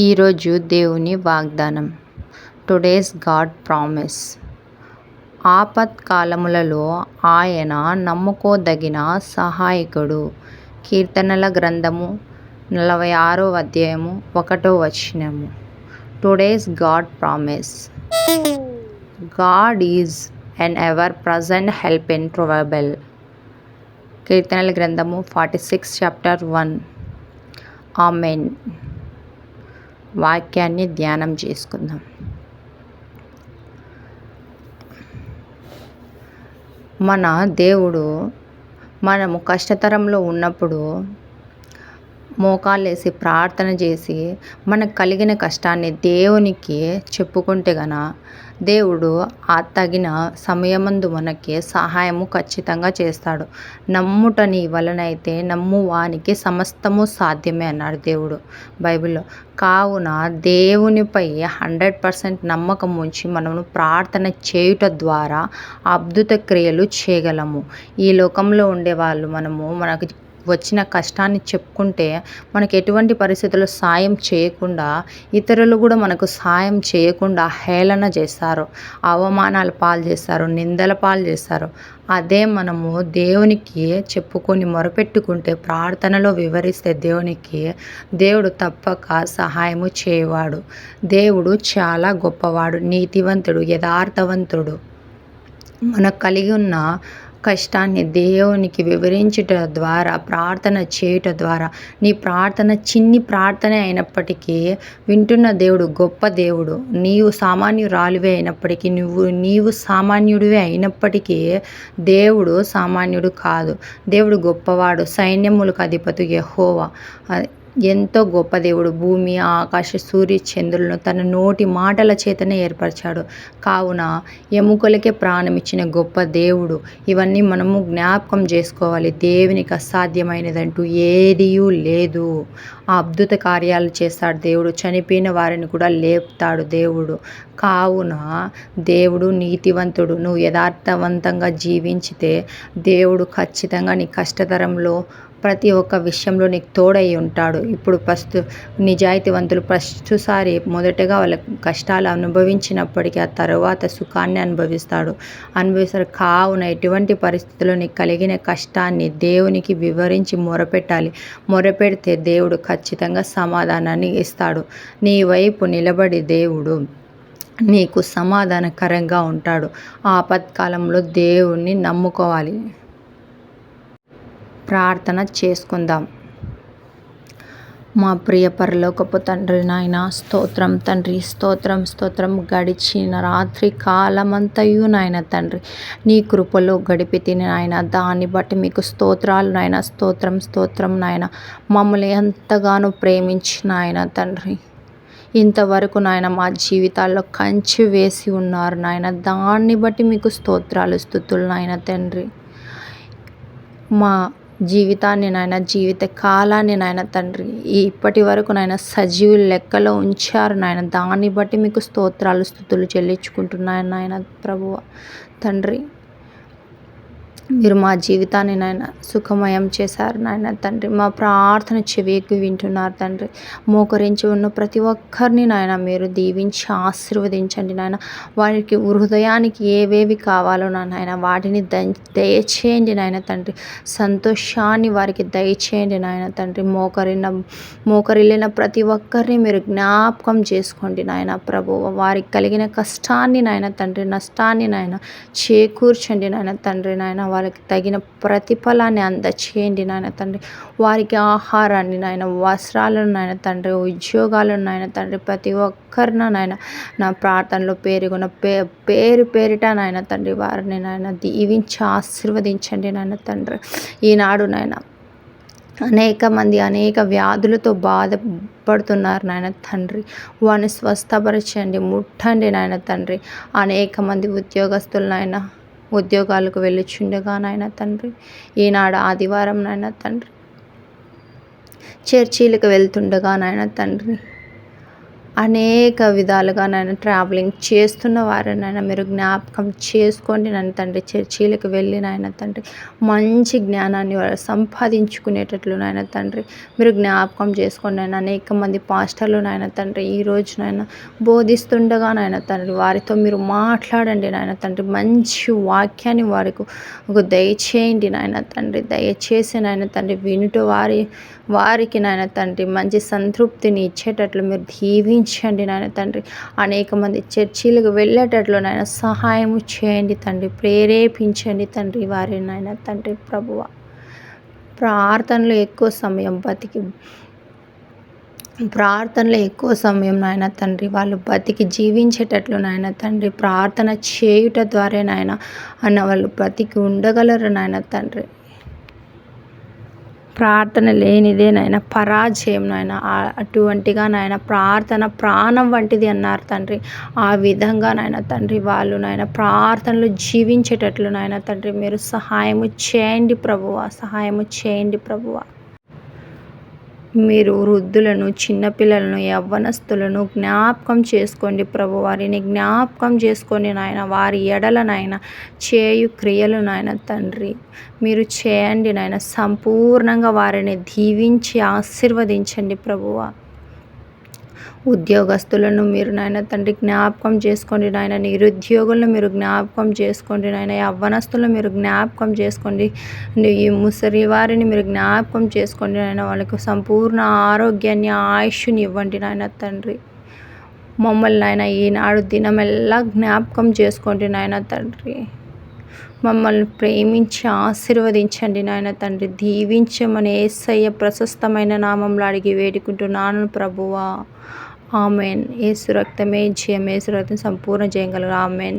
ఈరోజు దేవుని వాగ్దానం. టుడేస్ గాడ్ ప్రామిస్ ఆపత్కాలములలో ఆయన నమ్ముకోదగిన సహాయకుడు. కీర్తనల గ్రంథము నలభై ఆరో అధ్యాయము ఒకటో వచనము. Today's God promise God is and ever present help in trouble కీర్తనల గ్రంథము forty six chapter one. Amen. వాక్యాన్ని ధ్యానం చేసుకుందాం. మన దేవుడు మనము కష్టతరంలో ఉన్నప్పుడు మోకాళ్ళేసి ప్రార్థన చేసి మనకు కలిగిన కష్టాన్ని దేవునికి చెప్పుకుంటే గన దేవుడు ఆ తగిన సమయమందు మనకి సహాయము ఖచ్చితంగా చేస్తాడు. నమ్ముట నీ వలనైతే నమ్ము వానికి సమస్తము సాధ్యమే అన్నాడు దేవుడు బైబిల్లో. కావున దేవునిపై హండ్రెడ్ పర్సెంట్ నమ్మకం ఉంచి మనము ప్రార్థన చేయుట ద్వారా అద్భుత క్రియలు చేయగలము. ఈ లోకంలో ఉండే వాళ్ళు మనము మనకు వచ్చిన కష్టాన్ని చెప్పుకుంటే మనకు ఎటువంటి పరిస్థితుల్లో సాయం చేయకుండా ఇతరులు కూడా మనకు సాయం చేయకుండా హేళన చేస్తారు అవమానాలు పాలు చేస్తారు నిందల పాలు చేస్తారు. అదే మనము దేవునికి చెప్పుకొని మొరపెట్టుకుంటే ప్రార్థనలో వివరిస్తే దేవునికి దేవుడు తప్పక సహాయము చేయవాడు. దేవుడు చాలా గొప్పవాడు నీతివంతుడు యథార్థవంతుడు. మనకు కలిగి ఉన్న కష్టాన్ని దేవునికి వివరించుట ద్వారా ప్రార్థన చేయుట ద్వారా నీ ప్రార్థన చిన్ని ప్రార్థన అయినప్పటికీ వింటున్న దేవుడు గొప్ప దేవుడు. నీవు సామాన్యురాలివే అయినప్పటికీ నువ్వు నీవు సామాన్యుడివే అయినప్పటికీ దేవుడు సామాన్యుడు కాదు. దేవుడు గొప్పవాడు సైన్యములకు అధిపతి యహోవా. ఎంతో గొప్ప దేవుడు. భూమి ఆకాశ సూర్య చంద్రులను తన నోటి మాటల చేతనే ఏర్పరిచాడు. కావున ఎముకలకే ప్రాణం ఇచ్చిన గొప్ప దేవుడు. ఇవన్నీ మనము జ్ఞాపకం చేసుకోవాలి. దేవునికి అసాధ్యమైనదంటూ ఏదియూ లేదు. ఆ అద్భుత కార్యాలు చేస్తాడు దేవుడు. చనిపోయిన వారిని కూడా లేపుతాడు దేవుడు. కావున దేవుడు నీతివంతుడు. నువ్వు యథార్థవంతంగా జీవించితే దేవుడు ఖచ్చితంగా నీ కష్టతరంలో ప్రతి ఒక్క విషయంలో నీకు తోడై ఉంటాడు. ఇప్పుడు ప్రస్తు నిజాయితీవంతులు ప్రస్తుసారి మొదటగా వాళ్ళ కష్టాలు అనుభవించినప్పటికీ ఆ తర్వాత సుఖాన్ని అనుభవిస్తాడు. అనుభవిస్తారు. కావున ఎటువంటి పరిస్థితుల్లో నీకు కలిగిన కష్టాన్ని దేవునికి వివరించి మొరపెట్టాలి. మొరపెడితే దేవుడు ఖచ్చితంగా సమాధానాన్ని ఇస్తాడు. నీ వైపు నిలబడి దేవుడు నీకు సమాధానకరంగా ఉంటాడు. ఆపత్కాలంలో దేవుణ్ణి నమ్ముకోవాలి. ప్రార్థన చేసుకుందాం. మా ప్రియ పరలోకపు తండ్రి నాయన స్తోత్రం తండ్రి స్తోత్రం స్తోత్రం గడిచిన రాత్రి కాలమంతయు నాయన తండ్రి. నీ కృపలో గడిపి తిని నాయన దాన్ని బట్టి మీకు స్తోత్రాలు నాయన స్తోత్రం స్తోత్రం నాయన. మమ్మల్ని ఎంతగానో ప్రేమించిన ఆయన తండ్రి. ఇంతవరకు నాయన మా జీవితాల్లో కంచి వేసి ఉన్నారు నాయన. దాన్ని బట్టి మీకు స్తోత్రాలు స్థుతులు నాయన తండ్రి. మా జీవితాన్ని నాయన జీవిత కాలాన్ని నాయన తండ్రి ఇప్పటి వరకు నాయన సజీవులు లెక్కలో ఉంచారు నాయన. దాన్ని బట్టి మీకు స్తోత్రాలు స్థుతులు చెల్లించుకుంటున్నాయని నాయన ప్రభువ తండ్రి. మీరు మా జీవితాన్ని నాయన సుఖమయం చేశారు నాయన తండ్రి. మా ప్రార్థన చెవికి వింటున్నారు తండ్రి. మోకరించి ఉన్న ప్రతి ఒక్కరిని నాయన మీరు దీవించి ఆశీర్వదించండి నాయన. వారికి హృదయానికి ఏవేవి కావాలో నాయన వాటిని దయచేయండి నాయన తండ్రి. సంతోషాన్ని వారికి దయచేయండి నాయన తండ్రి. మోకరిన మోకరిల్లిన ప్రతి ఒక్కరిని మీరు జ్ఞాపకం చేసుకోండి నాయన ప్రభు. వారికి కలిగిన కష్టాన్ని నాయన తండ్రి నష్టాన్ని నాయన చేకూర్చండి నాయన తండ్రి నాయన. వాళ్ళకి తగిన ప్రతిఫలాన్ని అందచేయండి నాయన తండ్రి. వారికి ఆహారాన్ని నాయన వస్త్రాలను నాయన తండ్రి ఉద్యోగాలను నాయన తండ్రి. ప్రతి ఒక్కరిన నాయన నా ప్రార్థనలో పేరుకున్న పే పేరు పేరిట నాయన తండ్రి వారిని నాయన దీవించి ఆశీర్వదించండి నాయన తండ్రి. ఈనాడు నాయన అనేక మంది అనేక వ్యాధులతో బాధపడుతున్నారు నాయన తండ్రి. వారిని స్వస్థపరచండి ముట్టండి నాయన తండ్రి. అనేక మంది ఉద్యోగస్తులు నాయన ఉద్యోగాలకు వెళ్ళుచుండగా నాయన తండ్రి. ఈనాడు ఆదివారం నాయన తండ్రి. చర్చీలకు వెళ్తుండగా నాయన తండ్రి. అనేక విధాలుగా నాయన ట్రావెలింగ్ చేస్తున్న వారినైనా మీరు జ్ఞాపకం చేసుకోండి. నన్ను తండ్రి చర్చీలకు వెళ్ళి నాయన తండ్రి మంచి జ్ఞానాన్ని వారు సంపాదించుకునేటట్లు నాయన తండ్రి మీరు జ్ఞాపకం చేసుకోండి. నాయన అనేక మంది పాస్టర్లు నాయన తండ్రి ఈ రోజు నాయన బోధిస్తుండగా నాయన తండ్రి వారితో మీరు మాట్లాడండి నాయన తండ్రి. మంచి వాక్యాన్ని వారికి ఒక దయచేయండి నాయన తండ్రి. దయచేసి నాయన తండ్రి వినుట వారి వారికి నాయన తండ్రి మంచి సంతృప్తిని ఇచ్చేటట్లు మీరు దీవించి దీవించండి నాయన తండ్రి. అనేక మంది చర్చీలకు వెళ్ళేటట్లు నాయన సహాయము చేయండి తండ్రి. ప్రేరేపించండి తండ్రి వారి నాయన తండ్రి ప్రభువ. ప్రార్థనలో ఎక్కువ సమయం బతికి ప్రార్థనలో ఎక్కువ సమయం నాయన తండ్రి వాళ్ళు బతికి జీవించేటట్లు నాయన తండ్రి ప్రార్థన చేయుట ద్వారా నాయన అన్న వాళ్ళు బ్రతికి ఉండగలరు నాయన తండ్రి. ప్రార్థన లేనిదే నాయన పరాజయం నాయన అటువంటిగా నాయన ప్రార్థన ప్రాణం వంటిది అన్నారు తండ్రి. ఆ విధంగా నాయన తండ్రి వాళ్ళు నాయన ప్రార్థనలు జీవించేటట్లు నాయన తండ్రి మీరు సహాయము చేయండి ప్రభువ సహాయము చేయండి ప్రభువ. మీరు వృద్ధులను చిన్నపిల్లలను యవ్వనస్తులను జ్ఞాపకం చేసుకోండి ప్రభు. వారిని జ్ఞాపకం చేసుకొని నాయన. వారి ఎడల నాయన చేయు క్రియలు నాయన తండ్రి. మీరు చేయండి నాయన. సంపూర్ణంగా వారిని దీవించి ఆశీర్వదించండి ప్రభువా. ఉద్యోగస్తులను మీరు నాయన తండ్రి జ్ఞాపకం చేసుకోండి నాయన నిరుద్యోగులను మీరు జ్ఞాపకం చేసుకోండి నాయన యవ్వనస్తులను మీరు జ్ఞాపకం చేసుకోండి ఈ ముసరి వారిని మీరు జ్ఞాపకం చేసుకోండి నాయన వాళ్ళకు సంపూర్ణ ఆరోగ్యాన్ని ఆయుష్ని ఇవ్వండి నాయన తండ్రి. మమ్మల్ని నాయన ఈనాడు దినమెల్లా జ్ఞాపకం చేసుకోండి నాయన తండ్రి. మమ్మల్ని ప్రేమించి ఆశీర్వదించండి నాయన తండ్రి. దీవించమని ఏసయ్య ప్రశస్తమైన నామంలో అడిగి వేడుకుంటున్నాను ప్రభువా. ఆమెన్. ఏసు రక్తమే జయం ఏసు రక్తం సంపూర్ణ జయం కలగ ఆమెన్.